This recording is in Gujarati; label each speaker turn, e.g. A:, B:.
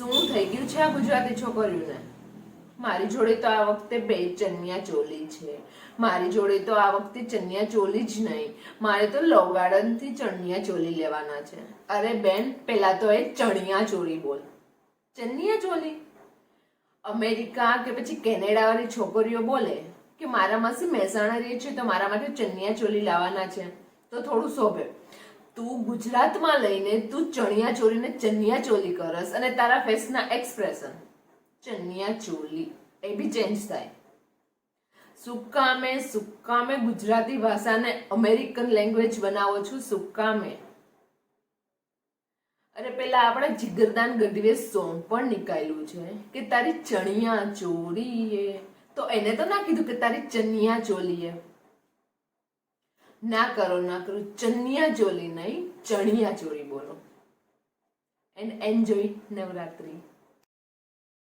A: શું થઈ ગયું છે આ ગુજરાતી છોકરીઓને? મારી જોડે તો આ વખતે બે ચણિયા ચોલી છે. મારી જોડે તો આ વખતે ચણિયા ચોલી જ નહીં. મારે તો લવ ચણિયા ચોલી લેવાના છે. અરે બેન પહેલાં તો એ ચણિયા ચોલી બોલ. ચનિયા ચોલી? અમેરિકા કે પછી કેનેડાવાળી છોકરીઓ બોલે કે મારા માસી મહેસાણા રહે છે તો મારા માટે ચણિયા ચોલી લાવવાના છે. તો થોડું શોભે. તું ગુજરાતમાં લઈને તું ચણિયા ચોલીને ચણિયા ચોલી કરસ અને તારા ફેસના એક્સપ્રેશન ચણિયા ચોલી. એ બી ચેન્જ થાય. સુકામે સુકામે ગુજરાતી ભાષાને અમેરિકન લેંગ્વેજ બનાવો છું, સુકામે. અરે પેલા આપણા જીગરદાન ગઢવીએ સોંગ પણ નીકાળ્યું છે કે તારી ચણિયા ચોરીએ તો એને તો ના કીધું કે તારી ચનિયા ચોલીએ. ના કરો ના કરો. ચણિયા ચોલી નહીં ચણિયા ચોરી બોલો. And enjoy Navratri.